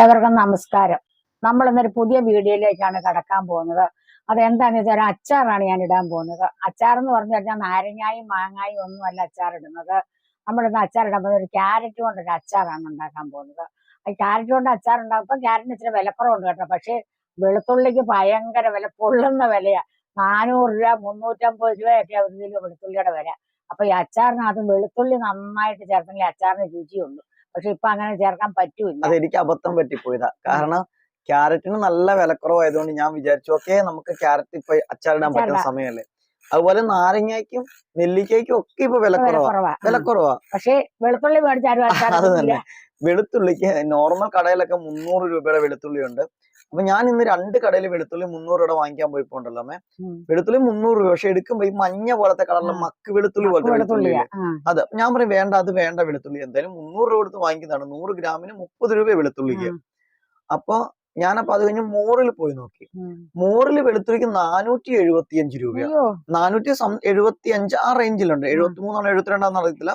ഏവർക്കും നമസ്കാരം. നമ്മൾ ഇന്നൊരു പുതിയ വീഡിയോയിലേക്കാണ് കടക്കാൻ പോകുന്നത്. അതെന്താന്ന് വെച്ചാൽ അച്ചാറാണ് ഞാൻ ഇടാൻ പോകുന്നത്. അച്ചാർ എന്ന് പറഞ്ഞു കഴിഞ്ഞാൽ നാരങ്ങായും മാങ്ങായും ഒന്നും അല്ല അച്ചാർ ഇടുന്നത്. നമ്മളിന്ന് അച്ചാർ ഇടാൻ പോകുന്നത് ഒരു ക്യാരറ്റ് കൊണ്ടൊരു അച്ചാറാണ് ഉണ്ടാക്കാൻ പോകുന്നത്. ഈ ക്യാരറ്റ് കൊണ്ട് അച്ചാർ ഉണ്ടാക്കുമ്പോൾ ക്യാരറ്റിന് ഇച്ചിരി വിലക്കുറവുണ്ട് കേട്ടോ. പക്ഷേ വെളുത്തുള്ളിക്ക് ഭയങ്കര വില പൊള്ളുന്ന വിലയാ. നാനൂറ് രൂപ മുന്നൂറ്റമ്പത് രൂപയൊക്കെ ഒരു കിലോ വെളുത്തുള്ളിയുടെ വില. അപ്പൊ ഈ അച്ചാറിനകത്ത് വെളുത്തുള്ളി നന്നായിട്ട് ചേർത്തെങ്കിൽ അച്ചാറിന് രുചിയുള്ളൂ പക്ഷെ ഇപ്പൊ അങ്ങനെ ചേർക്കാൻ പറ്റൂല അത് എനിക്ക് അബദ്ധം പറ്റിപ്പോയതാ. കാരണം ക്യാരറ്റിന് നല്ല വിലക്കുറവായതുകൊണ്ട് ഞാൻ വിചാരിച്ചു ഓക്കെ നമുക്ക് ക്യാരറ്റ് ഇപ്പൊ അച്ചാറിടാൻ പറ്റുന്ന. സമയമല്ലേ? അതുപോലെ നാരങ്ങയ്ക്കും നെല്ലിക്കയ്ക്കും ഒക്കെ ഇപ്പൊ വിലക്കുറവാ. വിലക്കുറവാ. പക്ഷേ വെളുത്തുള്ളി മേടിച്ചാൽ അത് തന്നെ. വെളുത്തുള്ളിക്ക് നോർമൽ കടയിലൊക്കെ മുന്നൂറ് രൂപയുടെ വെളുത്തുള്ളി ഉണ്ട് അപ്പൊ ഞാൻ ഇന്ന് രണ്ട് കടയിൽ വെളുത്തുള്ളി മുന്നൂറ് രൂപ വാങ്ങിക്കാൻ പോയിപ്പോണ്ടല്ലോ അമ്മേ. വെളുത്തുള്ളി മുന്നൂറ് രൂപ. പക്ഷെ എടുക്കുമ്പോ ഈ മഞ്ഞ പോലത്തെ കളറിലെ. മക്ക് വെളുത്തുള്ളി പോലത്തെ വെളുത്തുള്ളി അതെ ഞാൻ പറയും വേണ്ട അത് വേണ്ട വെളുത്തുള്ളി. എന്തായാലും മുന്നൂറ് രൂപ കൊടുത്ത് വാങ്ങിക്കുന്നതാണ്. നൂറ് ഗ്രാമിന് മുപ്പത് രൂപ വെളുത്തുള്ളിക്ക്. അപ്പൊ ഞാനപ്പോ അത് കഴിഞ്ഞ് മോറിൽ പോയി നോക്കി. മോറിൽ വെളുത്തുള്ളിക്ക് നാനൂറ്റി എഴുപത്തി അഞ്ച് രൂപയാണ് നാനൂറ്റി എഴുപത്തി അഞ്ച് ആ റേഞ്ചിലുണ്ട്. എഴുപത്തി മൂന്നാണോ എഴുപത്തിരണ്ടാന്ന് അറിയത്തില്ല.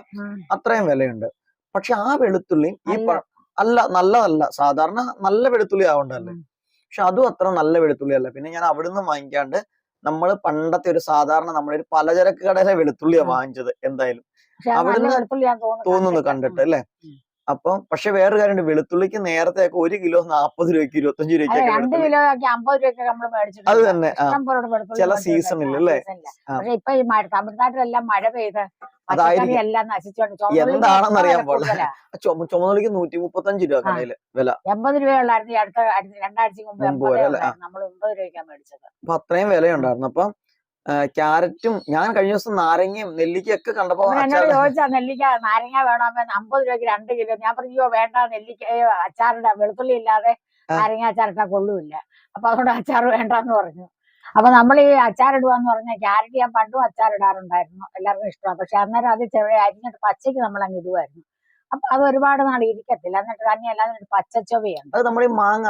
അത്രയും വിലയുണ്ട്. പക്ഷെ ആ വെളുത്തുള്ളി ഈ അല്ല. നല്ലതല്ല. സാധാരണ നല്ല വെളുത്തുള്ളി ആവണ്ടല്ലേ. പക്ഷെ അതും അത്ര നല്ല വെളുത്തുള്ളി അല്ല പിന്നെ ഞാൻ അവിടുന്ന് വാങ്ങിക്കാണ്ട് നമ്മൾ പണ്ടത്തെ ഒരു സാധാരണ നമ്മളൊരു പലചരക്ക് കടയിലെ വെളുത്തുള്ളിയാണ്. വാങ്ങിച്ചത് എന്തായാലും. അവിടുന്ന് തോന്നുന്നു കണ്ടിട്ട്. അല്ലെ. അപ്പൊ പക്ഷെ വേറൊരു കാര്യമുണ്ട്. വെളുത്തുള്ളിക്ക് നേരത്തെ ഒക്കെ ഒരു കിലോ നാപ്പത് രൂപയ്ക്ക് ഇരുപത്തഞ്ച് രൂപയ്ക്ക് അത് തന്നെ. ചില ആ, അല്ലേ? ഇപ്പൊ മഴ തമിഴ്നാട്ടിലെല്ലാം മഴ പെയ്ത് അതായിരിക്കും. എന്താണെന്ന് അറിയാൻ. ചുമന്നുള്ളിക്ക് നൂറ്റി മുപ്പത്തഞ്ച് രൂപ. കടയിൽ വില. എൺപത് രൂപയുള്ളായിരുന്നു ഈ അടുത്ത രണ്ടാഴ്ച മുമ്പ് നമ്മൾ എൺപത് രൂപയ്ക്കാണ് മേടിച്ചത്. അപ്പൊ അത്രയും വിലയുണ്ടായിരുന്നു. അപ്പം ക്യാരറ്റും ഞാൻ കഴിഞ്ഞ ദിവസം നാരങ്ങയും നെല്ലിക്കയൊക്കെ കണ്ടപ്പോ എന്നോട് ചോദിച്ചാ നെല്ലിക്ക നാരങ്ങ വേണമെന്ന് അമ്പത് രൂപയ്ക്ക് രണ്ട് കിലോ. ഞാൻ പറഞ്ഞു "അയ്യോ, വേണ്ട. നെല്ലിക്ക അച്ചാറിന്റെ വെളുത്തുള്ളി ഇല്ലാതെ. നാരങ്ങ അച്ചാറിട്ടാ കൊള്ളൂല്ല. അപ്പൊ അതുകൊണ്ട് അച്ചാർ വേണ്ടെന്ന് പറഞ്ഞു. അപ്പൊ നമ്മൾ ഈ അച്ചാറിടുവാന്ന് പറഞ്ഞാൽ ക്യാരറ്റ് ഞാൻ പണ്ടും അച്ചാറിടാറുണ്ടായിരുന്നു. എല്ലാവർക്കും ഇഷ്ടമാണ് പക്ഷെ അന്നേരം അത് ചെറിയ അരിഞ്ഞിട്ട് പച്ചയ്ക്ക് നമ്മൾ അങ്ങ് ഇടുമായിരുന്നു അപ്പൊ അത് ഒരുപാട് നാൾ ഇരിക്കത്തില്ല. എന്നിട്ട് തന്നെയല്ല അല്ലാതെ പച്ചച്ചൊവയാണ് അത് നമ്മൾ ഈ മാങ്ങ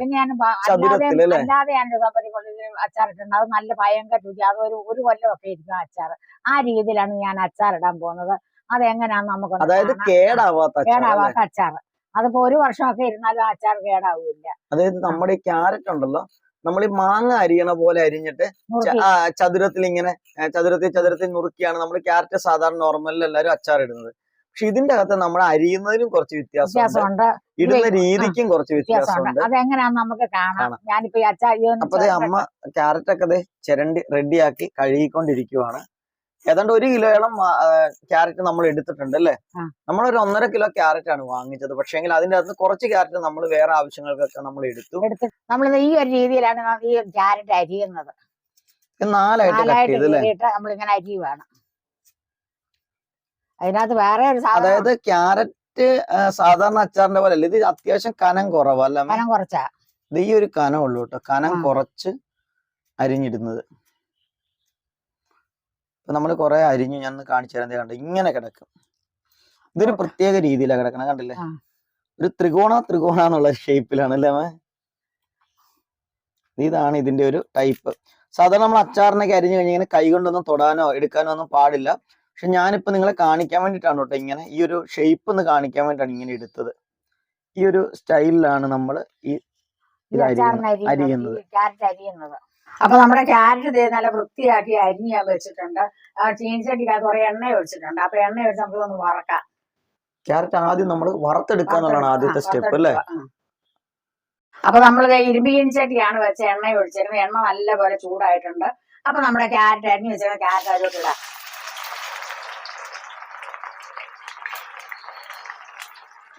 പിന്നെ ഞാൻ അല്ലാതെ അല്ലാതെ ഞാൻ സമ്പരിക്കൊള്ളിൽ അച്ചാറിട്ടുണ്ട്. അത് നല്ല ഭയങ്കര രുചി. അത് ഒരു ഒരു കൊല്ലമൊക്കെ ഇരിക്കും അച്ചാർ ആ രീതിയിലാണ് ഞാൻ അച്ചാറിടാൻ പോകുന്നത്. അതെങ്ങനെയാന്ന് നമുക്ക് അതായത്. കേടാവാത്ത കേടാവാത്ത അച്ചാർ അതിപ്പോ ഒരു വർഷമൊക്കെ ഇരുന്നാലും ആ അച്ചാർ കേടാവില്ല. അതായത് നമ്മുടെ ക്യാരറ്റ് ഉണ്ടല്ലോ നമ്മൾ ഈ മാങ്ങ അരിയണ പോലെ അരിഞ്ഞിട്ട് ചതുരത്തിൽ ഇങ്ങനെ ചതുരത്തിൽ ചതുരത്തിൽ നുറുക്കിയാണ് നമ്മൾ ക്യാരറ്റ് സാധാരണ നോർമലിൽ എല്ലാവരും അച്ചാർ ഇടുന്നത് പക്ഷെ ഇതിന്റെ അകത്ത് നമ്മൾ അരിയുന്നതിനും കുറച്ച് വ്യത്യാസമുണ്ട്. ഇടുന്ന രീതിക്കും കുറച്ച് വ്യത്യാസമുണ്ട്. അതെങ്ങനെയാന്ന് നമുക്ക് കാണാം. ഞാനിപ്പോ അപ്പൊ അമ്മ ക്യാരറ്റ് ഒക്കെ ചിരണ്ടി റെഡിയാക്കി കഴുകിക്കൊണ്ടിരിക്കുവാണ്. ഏതാണ്ട് ഒരു കിലോയോളം ക്യാരറ്റ് നമ്മൾ എടുത്തിട്ടുണ്ട് അല്ലേ? നമ്മളൊരു നമ്മൾ ഒരു ഒന്നര കിലോ ക്യാരറ്റ് ആണ് വാങ്ങിച്ചത്. പക്ഷേങ്കിൽ അതിന്റെ അകത്ത് കുറച്ച് ക്യാരറ്റ് നമ്മൾ വേറെ ആവശ്യങ്ങൾക്കൊക്കെ നമ്മൾ എടുത്തു. നമ്മൾ ഈ ഒരു രീതിയിലാണ് ഈ ക്യാരറ്റ് അരിയുന്നത്. നാലായിട്ട് കീറിയിട്ട് നമ്മളിങ്ങനെ അരിയുവാണ് അതിനകത്ത് വേറെ ഒരു അതായത് ക്യാരറ്റ് സാധാരണ അച്ചാറിന്റെ പോലെ അല്ല. ഇത് അത്യാവശ്യം കനം കുറവല്ല കനം കുറച്ചാ. ഇത് ഈ ഒരു കനം ഉള്ളൂ കേട്ടോ. കനം കുറച്ച് അരിഞ്ഞിടുന്നത്. ഇപ്പൊ നമ്മൾ കൊറേ അരിഞ്ഞു ഞാൻ ഒന്ന് കാണിച്ചു തരാൻ കണ്ട ഇങ്ങനെ കിടക്കും. ഇതൊരു പ്രത്യേക രീതിയിലാണ് കിടക്കണം കണ്ടില്ലേ? ഒരു ത്രികോണ ത്രികോണ എന്നുള്ള ഷേപ്പിലാണ് അല്ലേ മേ ഇതാണ് ഇതിന്റെ ഒരു ടൈപ്പ് സാധാരണ നമ്മൾ അച്ചാറിനൊക്കെ അരിഞ്ഞു കഴിഞ്ഞാൽ ഇങ്ങനെ കൈ കൊണ്ടൊന്നും തൊടാനോ എടുക്കാനോ ഒന്നും പാടില്ല. പക്ഷെ ഞാനിപ്പോ നിങ്ങളെ കാണിക്കാൻ വേണ്ടിയിട്ടാണ് കേട്ടോ ഇങ്ങനെ ഈ ഒരു ഷേപ്പ് ഒന്ന് കാണിക്കാൻ വേണ്ടിയിട്ടാണ് ഇങ്ങനെ എടുത്തത്. ഈ ഒരു സ്റ്റൈലിലാണ് നമ്മൾ ഈ അരിയുന്നത്. അപ്പൊ നമ്മുടെ ക്യാരറ്റ് നല്ല വൃത്തിയാക്കി അരിഞ്ഞ് ഞാൻ വെച്ചിട്ടുണ്ട്. ആ ചീനിച്ചട്ടിക്കകത്ത് കുറെ എണ്ണ ഒഴിച്ചിട്ടുണ്ട്. അപ്പൊ എണ്ണ ഒഴിച്ച് നമുക്ക് ഒന്ന് വറക്കാം. ക്യാരറ്റ് ആദ്യം നമ്മൾ വറുത്തെടുക്കുക എന്നുള്ളതാണ് ആദ്യത്തെ സ്റ്റെപ്പ് അല്ലേ. അപ്പൊ നമ്മൾ ഇരുമ്പ് ചീനിച്ചട്ടിയാണ് വെച്ച എണ്ണ ഒഴിച്ചിരുന്നത് എണ്ണ നല്ലപോലെ ചൂടായിട്ടുണ്ട്. അപ്പൊ നമ്മുടെ ക്യാരറ്റ് അരിഞ്ഞ് വെച്ചിരുന്ന ക്യാരറ്റ് അതിലോട്ട് ഇടാം.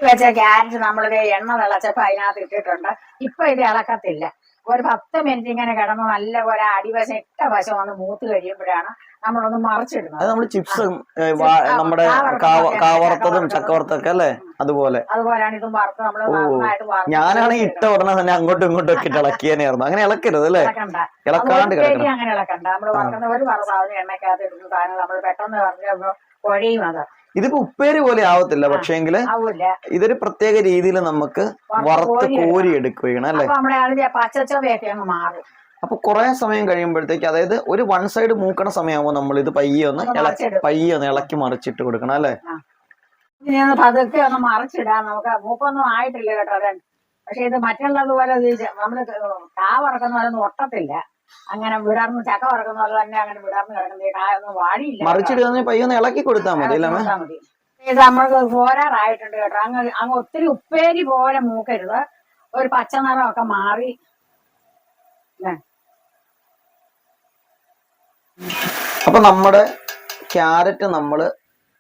വെച്ച ക്യാരറ്റ് നമ്മളിത് എണ്ണ തിളച്ചപ്പോ അതിനകത്ത് ഇട്ടിട്ടുണ്ട്. ഇപ്പൊ ഇത് ഇളക്കത്തില്ല. ഒരു പത്ത് മിനിറ്റ് ഇങ്ങനെ കിടന്ന് നല്ല പോലെ അടിവശം എട്ട വശം വന്ന് മൂത്ത് കഴിയുമ്പോഴാണ് നമ്മളൊന്ന് മറിച്ചിടുന്നത്. അത് നമ്മൾ ചിപ്സും നമ്മുടെ കാവറുത്തതും കാവ ഒക്കെ കാവറുത്തതും ചക്ക ചക്കവറുത്തൊക്കെ അല്ലേ? അതുപോലെ. അതുപോലെയാണ് ഇതും വറുത്ത് നമ്മൾ ഞാനാണെങ്കിൽ ഇട്ട ഉടനെ തന്നെ അങ്ങോട്ടും ഇങ്ങോട്ടും ഒക്കെ ഇളക്കിയനായിരുന്നു അങ്ങനെ ഇളക്കരുത് അല്ലേ? ഇളക്കാണ്ട്. അങ്ങനെ ഇളക്കണ്ട. നമ്മൾ വറുക്കുന്ന ഒരു വറ സാധനം എണ്ണക്കകത്ത് ഇടുന്ന സാധനം നമ്മൾ പെട്ടെന്ന് പറഞ്ഞു കൊഴയും അത്. ഇതിപ്പോ ഉപ്പേരി പോലെ ആവത്തില്ല പക്ഷേങ്കിൽ ഇതൊരു പ്രത്യേക രീതിയിൽ നമുക്ക് വറുത്ത് കോരി എടുക്കുകയാണ് അല്ലെ? അപ്പൊ കുറെ സമയം കഴിയുമ്പോഴത്തേക്ക് അതായത് ഒരു വൺ സൈഡ് മൂക്കണ സമയമാകുമ്പോൾ നമ്മൾ ഇത് പയ്യെ ഒന്ന് പയ്യെ ഒന്ന് ഇളക്കി മറിച്ചിട്ട് കൊടുക്കണം അല്ലെ? പതുക്കെ ഒന്ന് മറിച്ചിടാം. നമുക്ക് മൂക്കൊന്നും ആയിട്ടില്ല കേട്ടോ പക്ഷെ ഇത് മറ്റുള്ളതുപോലെ നമ്മൾ ചെ- നമ്മൾ കാ വറക്കുന്ന പോലെ ഒട്ടത്തില്ല. അങ്ങനെ വിടർന്ന് ചക്ക വറക്കുന്ന പോലെ തന്നെ അങ്ങനെ വിടർന്ന് കിടക്കുന്ന. ഈ കായ ഒന്നും വാടിയില്ല. കേട്ടോ. മറിച്ചിടുന്ന പയ്യൊന്ന് ഇളക്കി കൊടുത്താൽ മതി. ഇത് നമ്മൾക്ക് പോരാറായിട്ടുണ്ട് കേട്ടോ. അങ്ങ് അങ്ങ് ഒത്തിരി ഉപ്പേരി പോലെ മൂക്കരുത്. ഒരു പച്ച നിറമൊക്കെ മാറി. അപ്പൊ നമ്മുടെ ക്യാരറ്റ് നമ്മൾ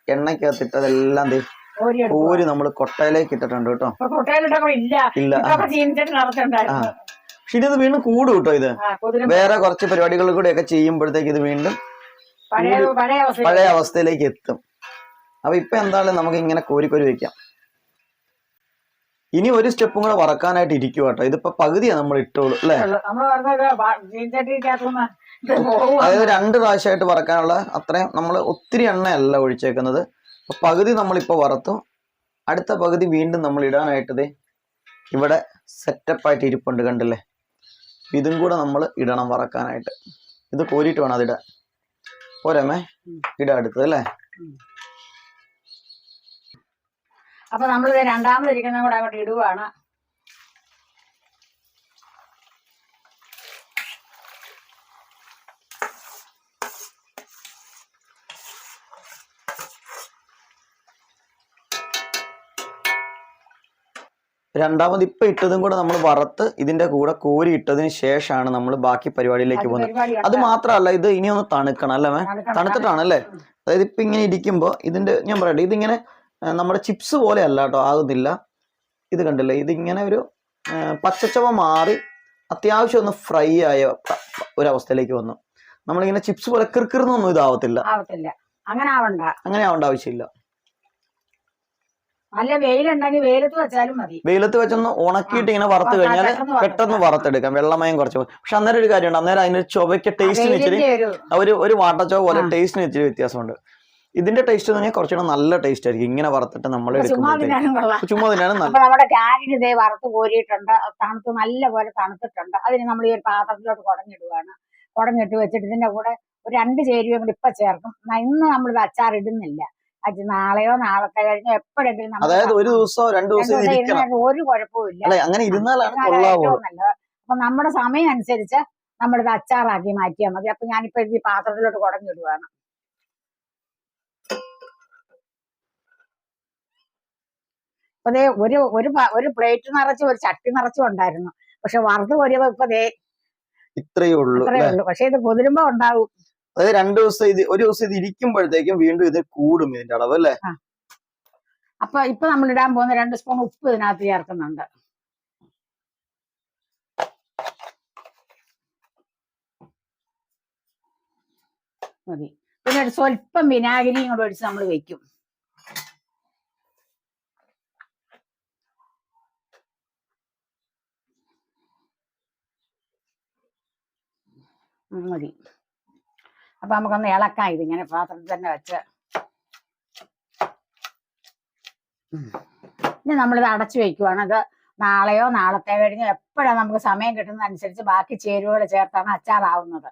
എണ്ണക്കകത്തിട്ടതെല്ലാം ദേ കോരി നമ്മൾ നമ്മൾ കൊട്ടയിലേക്ക് ഇട്ടിട്ടുണ്ട് കേട്ടോ. കൊട്ടയിലിട്ടപ്പോ ഇല്ല. ഇല്ല. ചീനിച്ചിട്ട് നടത്തുണ്ടായിരുന്നു പക്ഷെ ഇത് വീണ്ടും കൂടും കേട്ടോ ഇത്. വേറെ കുറച്ച് പരിപാടികൾ കൂടെ ഒക്കെ ചെയ്യുമ്പോഴത്തേക്ക് ഇത് വീണ്ടും പഴയ അവസ്ഥയിലേക്ക് എത്തും. അപ്പൊ ഇപ്പൊ എന്തായാലും നമുക്ക് ഇങ്ങനെ കോരിക്കോരി കോരി വെക്കാം. ഇനി ഒരു സ്റ്റെപ്പും കൂടെ വറക്കാനായിട്ട് ഇരിക്കുക കേട്ടോ. ഇതിപ്പോ പകുതിയാ നമ്മൾ ഇട്ടോളൂ അല്ലെ? അതായത് രണ്ട് പ്രാവശ്യമായിട്ട് വറക്കാനുള്ള അത്രയും നമ്മൾ ഒത്തിരി എണ്ണയല്ല ഒഴിച്ചേക്കുന്നത്. പകുതി നമ്മളിപ്പോ വറുത്തു. അടുത്ത പകുതി വീണ്ടും നമ്മൾ ഇടാനായിട്ടത് ഇവിടെ സെറ്റപ്പായിട്ട് ഇരിപ്പുണ്ട് കണ്ടില്ലേ? ഇതും കൂടെ നമ്മൾ ഇടണം വറക്കാനായിട്ട്. ഇത് കോരിയിട്ട് വേണം അതിടാൻ. പോരമേ ഉം. ഇടാ അടുത്തത് അല്ലേ? അപ്പൊ നമ്മളിത് രണ്ടാമത് ഇരിക്കുന്ന കൂടെ അങ്ങോട്ട് ഇടുവാണ്. രണ്ടാമത് ഇപ്പൊ ഇട്ടതും കൂടെ നമ്മൾ വറുത്ത് ഇതിന്റെ കൂടെ കോരി ഇട്ടതിന് ശേഷമാണ് നമ്മൾ ബാക്കി പരിപാടിയിലേക്ക് പോകുന്നത്. അത് മാത്രമല്ല ഇത് ഇനി ഒന്ന് തണുക്കണം അല്ലേ മേ? തണുത്തിട്ടാണ് അല്ലേ അതായത് ഇപ്പൊ ഇങ്ങനെ ഇരിക്കുമ്പോ ഇതിന്റെ ഞാൻ പറയട്ടെ ഇതിങ്ങനെ നമ്മുടെ ചിപ്സ് പോലെ അല്ല കേട്ടോ ആകുന്നില്ല ഇത് കണ്ടില്ലേ? ഇതിങ്ങനെ ഒരു പച്ചച്ചവ മാറി അത്യാവശ്യം ഒന്ന് ഫ്രൈ ആയ ഒരു അവസ്ഥയിലേക്ക് ഒരവസ്ഥയിലേക്ക് വന്നു. നമ്മളിങ്ങനെ ചിപ്സ് പോലെ കിർക്കിർന്നൊന്നും ഇതാവത്തില്ല. അങ്ങനെ ആവണ്ട. അങ്ങനെ ആവേണ്ട ആവശ്യമില്ല. നല്ല വെയിലുണ്ടെങ്കിൽ വെയിലത്ത് വെച്ചാലും മതി. വെയിലത്ത് വെച്ചൊന്ന് ഉണക്കിയിട്ട് ഇങ്ങനെ വറുത്ത് കഴിഞ്ഞാൽ പെട്ടെന്ന് വറുത്തെടുക്കാം. വെള്ളമയം കുറച്ച്. പക്ഷെ അന്നേരം ഒരു കാര്യമുണ്ട്. അന്നേരം അതിന് ചുവയ്ക്ക് ടേസ്റ്റിന് ഇച്ചിരി ഒരു ഒരു വാട്ടച്ചോ പോലെ. ടേസ്റ്റിന് ഇച്ചിരി വ്യത്യാസമുണ്ട്. ഇതിന്റെ ടേസ്റ്റ് എന്ന് പറഞ്ഞാൽ കുറച്ചുകൂടെ നല്ല ടേസ്റ്റ് ആയിരിക്കും. ഇങ്ങനെ വറുത്തിട്ട് നമ്മൾ ചുമ്മാ തിന്നാനും നമ്മുടെ ക്യാരറ്റ് ഇതേ വറുത്ത് കോരിയിട്ടുണ്ട്. തണുത്ത് നല്ല പോലെ തണുത്തിട്ടുണ്ട്. അതിന് നമ്മൾ ഈ ഒരു പാത്രത്തിലോട്ട് കുടഞ്ഞിടുകയാണ് കുടഞ്ഞിട്ട് വെച്ചിട്ട് ഇതിന്റെ കൂടെ ഒരു രണ്ട് ചേരുവയും കൂടി ഇപ്പൊ ചേർക്കും. ഇന്ന് നമ്മളിത് അച്ചാർ ഇടുന്നില്ല അത് നാളെയോ നാളത്തെ കഴിഞ്ഞോ എപ്പോഴെങ്കിലും അതായത് ഒരു ദിവസം രണ്ടു ദിവസം ഒരു കുഴപ്പമില്ല അങ്ങനെ ഇരുന്നാലാണ് ഏറ്റവും നല്ലത്. അപ്പൊ നമ്മുടെ സമയം അനുസരിച്ച് നമ്മളിത് അച്ചാറാക്കി മാറ്റിയാൽ മതി. അപ്പൊ ഞാനിപ്പോ ഈ പാത്രത്തിലോട്ട് കുടഞ്ഞിടുവാണ്. അപ്പൊ ദേ ഒരു ഒരു ഒരു പ്ലേറ്റ് നിറച്ചും ഒരു ചട്ടി നിറച്ചും ഉണ്ടായിരുന്നു. പക്ഷെ വറുത്ത് കോരിയപ്പോ ഇപ്പൊ ദേ ഇത്രയേ ഉള്ളൂ പക്ഷെ ഇത് കുതിരുമ്പോ ഉണ്ടാവും. അതായത് രണ്ടു ദിവസം ഇത് ഒരു ദിവസം ഇത് ഇരിക്കുമ്പോഴത്തേക്കും വീണ്ടും ഇത് കൂടും ഇതിന്റെ അളവ് അല്ലേ? അപ്പൊ ഇപ്പൊ നമ്മൾ ഇടാൻ പോകുന്ന രണ്ട് സ്പൂൺ ഉപ്പ് ഇതിനകത്ത് ചേർക്കുന്നുണ്ട്. മതി. പിന്നെ ഒരു സ്വല്പം വിനാഗിരിയും കൂടെ ഒഴിച്ച് നമ്മൾ വെക്കും. മതി. അപ്പൊ നമുക്കൊന്ന് ഇളക്കാം ഇതിങ്ങനെ പാത്രത്തിൽ തന്നെ വെച്ച്. ഇനി നമ്മളിത് അടച്ചു വെക്കുവാണ്. അത് നാളെയോ നാളത്തെ കഴിഞ്ഞോ എപ്പോഴാണ് നമുക്ക് സമയം കിട്ടുന്നതനുസരിച്ച് ബാക്കി ചേരുവകൾ ചേർത്താണ് അച്ചാറാവുന്നത്.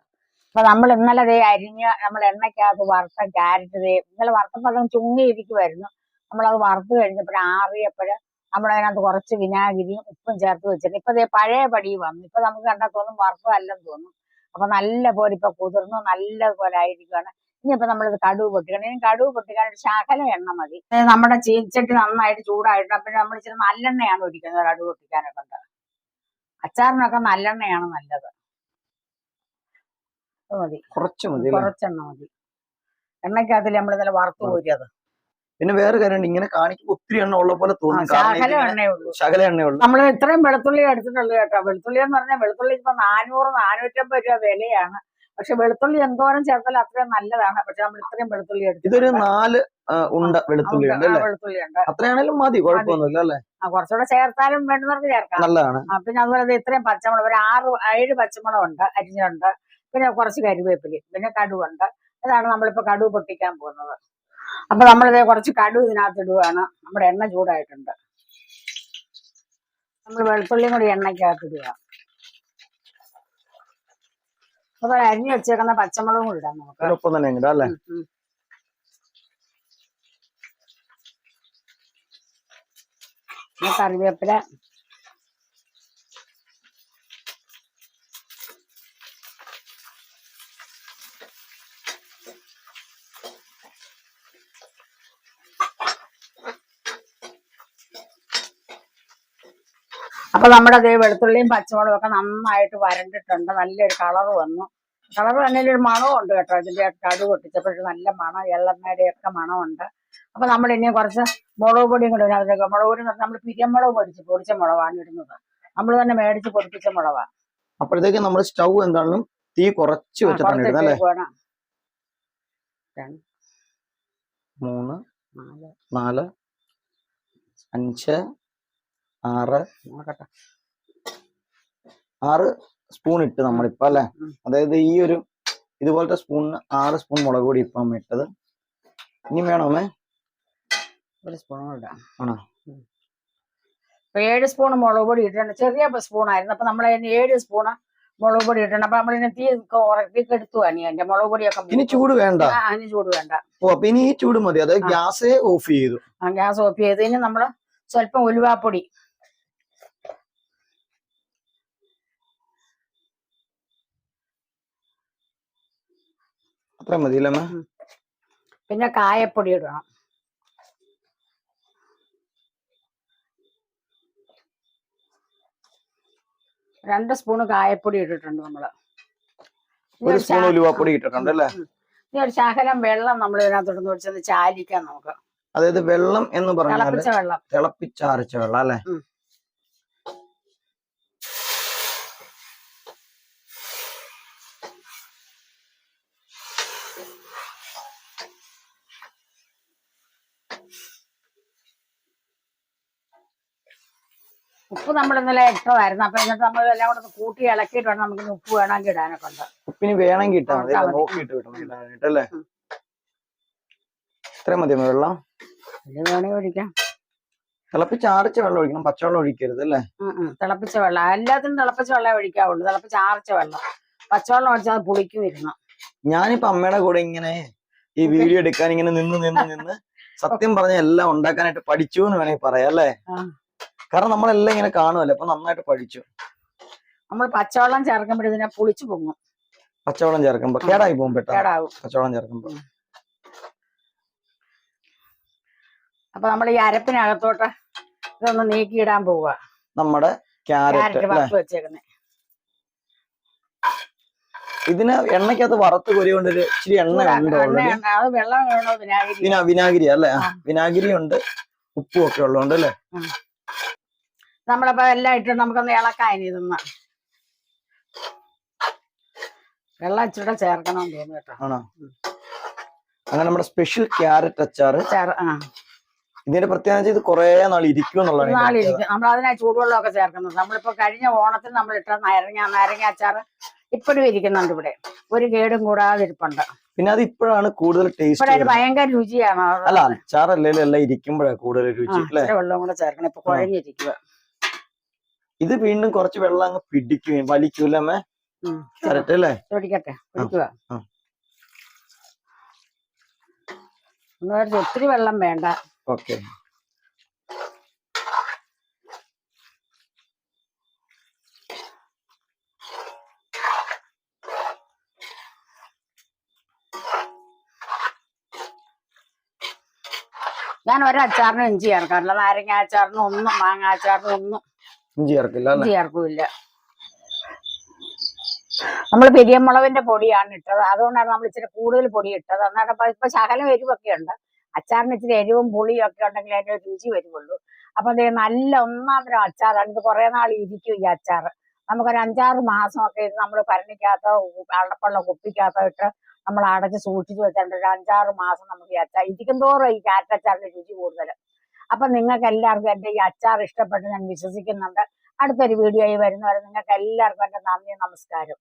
അപ്പൊ നമ്മൾ ഇന്നലെ ദേ അരിഞ്ഞ് നമ്മൾ എണ്ണയ്ക്കകത്ത് വറുത്ത ക്യാരറ്റ് ദേ ഇന്നലെ വറുത്തപ്പോൾ ചുങ്ങി ചുങ്ങിയിരിക്കുമായിരുന്നു നമ്മളത് വറുത്ത് കഴിഞ്ഞപ്പോൾ ആറിയപ്പോൾ നമ്മളതിനകത്ത് കുറച്ച് വിനാഗിരിയും ഉപ്പും ചേർത്ത് വെച്ചിട്ടുണ്ട്. ഇപ്പൊ ദേ പഴയ പടി വന്നു. ഇപ്പൊ നമുക്ക് കണ്ടാൽ തോന്നും വറുത്തതല്ലെന്ന് തോന്നും. അപ്പൊ നല്ല പോലെ ഇപ്പൊ കുതിർന്ന് നല്ല പോലെ ആയിരിക്കുകയാണ് ഇനിയിപ്പോ നമ്മളിത് കടുവ് പൊട്ടിക്കണം. ഇനി കടുവ് പൊട്ടിക്കാൻ ഒരു ശകല എണ്ണ മതി. നമ്മുടെ ചീച്ചട്ടി നന്നായിട്ട് ചൂടായിട്ട് പിന്നെ നമ്മൾ ഇച്ചിരി നല്ലെണ്ണയാണ് ഒഴിക്കുന്നത് കടുവ് പൊട്ടിക്കാനൊക്കെ ഉണ്ട് അച്ചാറിനൊക്കെ നല്ലെണ്ണയാണ് നല്ലത്. മതി. കുറച്ച് മതി കുറച്ചെണ്ണ മതി. എണ്ണയ്ക്കകത്തിൽ നമ്മൾ ഇന്നലെ വറുത്ത് കോരിയത് പിന്നെ വേറെ കാര്യമുണ്ട്. ഇങ്ങനെ കാണിക്കുമ്പോൾ ഒത്തിരി എണ്ണ ഉള്ള പോലെ തോന്നുന്നു തോന്നും ശകല എണ്ണയുള്ളൂ. നമ്മൾ ഇത്രയും വെളുത്തുള്ളി എടുത്തിട്ടുള്ളൂ കേട്ടോ. വെളുത്തുള്ളി എന്ന് പറഞ്ഞാൽ വെളുത്തുള്ളി ഇപ്പൊ നാനൂറ് നാനൂറ്റമ്പത് രൂപ വിലയാണ്. പക്ഷെ വെളുത്തുള്ളി എന്തോരം ചേർത്താലും അത്രയും നല്ലതാണ്. പക്ഷെ നമ്മൾ ഇത്രയും വെളുത്തുള്ളി ഇതൊരു എടുത്തിട്ടുണ്ട് നാല് ഉണ്ട് വെളുത്തുള്ളി ഉണ്ട് വെളുത്തുള്ളി ഉണ്ട്. അത്രയാണെങ്കിലും മതി കുഴപ്പമൊന്നുമില്ല അല്ലേ? കുറച്ചുകൂടെ ചേർത്താലും വേണ്ടുന്നവർക്ക് ചേർക്കാം. നല്ലതാണ്. പിന്നെ അതുപോലെ ഇത്രയും പച്ചമുളക് ഒരു ആറ് ഏഴ് പച്ചമുളക് ഉണ്ട് അരിഞ്ഞുണ്ട്. പിന്നെ കുറച്ച് കരിവേപ്പിലി പിന്നെ കടുവുണ്ട്. ഇതാണ് നമ്മളിപ്പോ കടുവ് പൊട്ടിക്കാൻ പോകുന്നത്. അപ്പൊ നമ്മളിത് കുറച്ച് കടു ഇതിനകത്ത് ഇടുകയാണ് നമ്മുടെ എണ്ണ ചൂടായിട്ടുണ്ട്. നമ്മൾ വെളുത്തുള്ളിയും കൂടി എണ്ണയ്ക്കകത്ത് ഇടുക അപ്പൊ അരിഞ്ഞു വെച്ചേക്കുന്ന പച്ചമുളകും കൂടി ഇടാം നമുക്ക്. കറിവേപ്പില. അപ്പൊ നമ്മുടെ അതേ വെളുത്തുള്ളിയും പച്ചമുളകും ഒക്കെ നന്നായിട്ട് വരണ്ടിട്ടുണ്ട്. നല്ലൊരു കളർ വന്നു. കളർ തന്നെ ഒരു മണവും ഉണ്ട് കേട്ടോ. ഇതിന്റെ കടു പൊട്ടിച്ചപ്പോഴും നല്ല മണം എള്ളമ്മയുടെ ഒക്കെ മണമുണ്ട് അപ്പൊ നമ്മൾ ഇനി കുറച്ച് മുളക് പൊടിയും കൂടെ വരും അതിലേക്ക് മുളക് പൊടി നമ്മൾ പിരിയമുളക് പൊടിച്ച് പൊടിച്ച മുളകാണ് ഇടുന്നത്. നമ്മൾ തന്നെ മേടിച്ച് പൊടിപ്പിച്ച മുളകാണ് അപ്പോഴത്തേക്ക് നമ്മൾ സ്റ്റൗ എന്താണെന്നും തീ കുറച്ച് വെച്ചിട്ടാണ് ഇടുന്നത് അല്ലേ? മൂന്ന് നാല് അഞ്ച് ആറ്. ആറ് സ്പൂൺ ഇട്ട് നമ്മളിപ്പോ അല്ലെ. അതായത് ഈ ഒരു ഇതുപോലത്തെ സ്പൂണിന് ആറ് സ്പൂൺ മുളക് പൊടി ഇപ്പം ഇട്ടത്. ഇനി വേണോ ഒരു സ്പൂൺ ഇടാം. ആണോ? ഏഴ് സ്പൂൺ മുളക് പൊടി ഇട്ടിട്ടുണ്ട് ചെറിയ സ്പൂൺ ആയിരുന്നു അപ്പൊ നമ്മൾ അതിന് ഏഴ് സ്പൂണ് മുളക് പൊടി ഇട്ടിട്ടുണ്ട് അപ്പൊ നമ്മളിനെ തീ ഉറക്കി എടുത്തു അനി മുളക് പൊടിയൊക്കെ ഇനി ചൂട് വേണ്ട. അതിന് ചൂട് വേണ്ട. ഓ അപ്പൊ ഇനി ഈ ചൂട് മതി. അതായത് ഗ്യാസ് ഓഫ് ചെയ്തു. ആ ഗ്യാസ് ഓഫ് ചെയ്തതിന് നമ്മൾ സ്വല്പം ഉലുവാപ്പൊടി അത്ര മതി പിന്നെ കായപ്പൊടി ഇടണം രണ്ട് സ്പൂണ് കായപ്പൊടി ഇട്ടിട്ടുണ്ട് നമ്മൾ. ഒരു സ്പൂൺ ഉലുവാപ്പൊടി ഇട്ടിട്ടുണ്ട് അല്ലേ? ഇനി ഒരു ശകലം വെള്ളം നമ്മൾ ഇതിനകത്തോട്ട് വെച്ചത് ചാലിക്കാം നമുക്ക്. അതായത് വെള്ളം എന്ന് പറഞ്ഞാൽ തിളപ്പിച്ചാറിച്ച വെള്ളം അല്ലെ? ഉപ്പ് നമ്മൾ ഇന്നലെ ഇട്ടതായിരുന്നു അപ്പൊ എന്നിട്ട് നമ്മൾ എല്ലാം കൂടെ കൂട്ടി ഇളക്കിയിട്ട് വേണം നമുക്ക് ഉപ്പ് വേണമെങ്കിൽ ഇടാനൊക്കെ ഉണ്ട്. ഉപ്പിന് വേണമെങ്കിൽ ഇട്ടാൽ മതി. നോക്കിയിട്ട് വിട്ടണം ഇടാനായിട്ട് ഇത്രയും മതി വെള്ളം? വേണമെങ്കിൽ ഒഴിക്കാം. തിളപ്പിച്ചാറിച്ച വെള്ളം ഒഴിക്കണം. പച്ചവെള്ളം ഒഴിക്കരുത് അല്ലേ. തിളപ്പിച്ച വെള്ളം. എല്ലാത്തിനും തിളപ്പിച്ച വെള്ളം ഒഴിക്കാവുള്ളൂ. തിളപ്പിച്ച ആർച്ച വെള്ളം. പച്ചവെള്ളം ഒഴിച്ചാൽ അത് പുളിക്കും ഇരുന്നു. ഞാനിപ്പോ അമ്മയുടെ കൂടെ ഇങ്ങനെ ഈ വീഡിയോ എടുക്കാൻ ഇങ്ങനെ നിന്ന് നിന്ന് നിന്ന് സത്യം പറഞ്ഞ എല്ലാം ഉണ്ടാക്കാനായിട്ട് പഠിച്ചു എന്ന് വേണമെങ്കിൽ പറയാം അല്ലേ. കാരണം നമ്മളെല്ലാം ഇങ്ങനെ കാണുമല്ലോ അപ്പൊ നന്നായിട്ട് പഠിച്ചു. നമ്മൾ പച്ചവെള്ളം ചേർക്കുമ്പോൾ ഇതിനെ പുളിച്ചു പൊങ്ങും. പച്ചവെള്ളം ചേർക്കുമ്പോ കേടായി പോകും കേടാവും. പച്ചവെള്ളം ചേർക്കുമ്പോ. അപ്പൊ നമ്മൾ ഈ അരപ്പിനകത്തോട്ട് ഇതൊന്ന് നീക്കിയിടാൻ പോവുക നമ്മുടെ ക്യാരറ്റ് വെച്ചേക്കുന്നത് ഇതിന് എണ്ണക്കകത്ത് വറുത്ത് കൊരി കൊണ്ടൊരു ഇച്ചിരി എണ്ണ ഉണ്ട്. വിനാഗിരി വിനാ അല്ലേ? വിനാഗിരി ഉണ്ട് ഉപ്പും ഒക്കെ ഉള്ളതുകൊണ്ട് അല്ലേ? നമ്മളപ്പോ എല്ലാം ഇട്ട് നമുക്കൊന്ന് ഇളക്കാം ഇനി ഇതൊന്ന്. വെള്ളം ഇച്ചിരി ചേർക്കണം തോന്നുന്നു കേട്ടോ. ആണോ? അങ്ങനെ നമ്മുടെ സ്പെഷ്യൽ ക്യാരറ്റ് അച്ചാർ. ആ. ഇതിന്റെ പ്രത്യേകത ഇത് കുറെ നാൾ ഇരിക്കും എന്നുള്ളതാണ്. നാളിരിക്കും. നമ്മൾ അതിനാ ചൂടുവെള്ളമൊക്കെ ചേർക്കുന്നത്. നമ്മളിപ്പോ കഴിഞ്ഞ ഓണത്തിന് നമ്മൾ ഇട്ട നാരങ്ങ നാരങ്ങ അച്ചാർ ഇപ്പോഴും ഇരിക്കുന്നുണ്ട് ഇവിടെ. ഒരു കേടും കൂടാതെ ഇരിപ്പുണ്ട് പിന്നെ അത് ഇപ്പോഴാണ് കൂടുതൽ ടേസ്റ്റ് ഭയങ്കര രുചിയാണ്. അല്ല അച്ചാറല്ലേ എല്ലാം ഇരിക്കുമ്പോഴാണ് കൂടുതൽ രുചി വെള്ളം കൂടെ ചേർക്കണം. ഇപ്പൊ കുഴഞ്ഞിരിക്കുക ഇത് വീണ്ടും കുറച്ച് വെള്ളം അങ്ങ് പിടിക്കും വലിക്കൂലമ്മേ. കറക്റ്റ് അല്ലേ? പിടിക്കട്ടെ. ഒന്ന് ഒത്തിരി വെള്ളം വേണ്ട. ഓക്കെ. ഞാൻ ഒരു അച്ചാറിനും ഇഞ്ചി ചേർക്കാറില്ല നാരങ്ങ അച്ചാറിനും ഒന്നും മാങ്ങ അച്ചാറിനും ഒന്നും. ചേർക്കില്ല ചേർക്കൂല നമ്മൾ പെരിയമുളവിന്റെ പൊടിയാണ് ഇട്ടത്. അതുകൊണ്ടാണ് നമ്മൾ ഇച്ചിരി കൂടുതൽ പൊടി ഇട്ടത്. എന്നാണ് ഇപ്പൊ ശകലം എരിവൊക്കെ ഉണ്ട്. അച്ചാറിന് ഇച്ചിരി എരിവും പുളിയും ഒക്കെ ഉണ്ടെങ്കിൽ അതിന് രുചി വരുള്ളൂ അപ്പൊ അതേ നല്ല ഒന്നാം തരം അച്ചാറാണ് ഇത് കുറെ നാൾ ഇരിക്കും ഈ അച്ചാർ. നമുക്കൊരു അഞ്ചാറ് മാസമൊക്കെ ഇത് നമ്മൾ പരണിക്കാത്ത അടപ്പുള്ള കുപ്പിക്കകത്തോ ഇട്ട് നമ്മൾ അടച്ച് സൂക്ഷിച്ചു വെച്ചിട്ടുണ്ട് ഒരു അഞ്ചാറ് മാസം നമുക്ക് ഈ അച്ചാർ ഇരിക്കും തോറും ഈ കാറ്റച്ചാറിന്റെ രുചി കൂടുതൽ അപ്പൊ നിങ്ങൾക്ക് എല്ലാവർക്കും എന്റെ ഈ അച്ചാർ ഇഷ്ടപ്പെട്ട് ഞാൻ വിശ്വസിക്കുന്നുണ്ട്. അടുത്തൊരു വീഡിയോയിൽ വരുന്നവരെ നിങ്ങൾക്ക് എല്ലാവർക്കും എന്റെ നന്ദി നമസ്കാരം.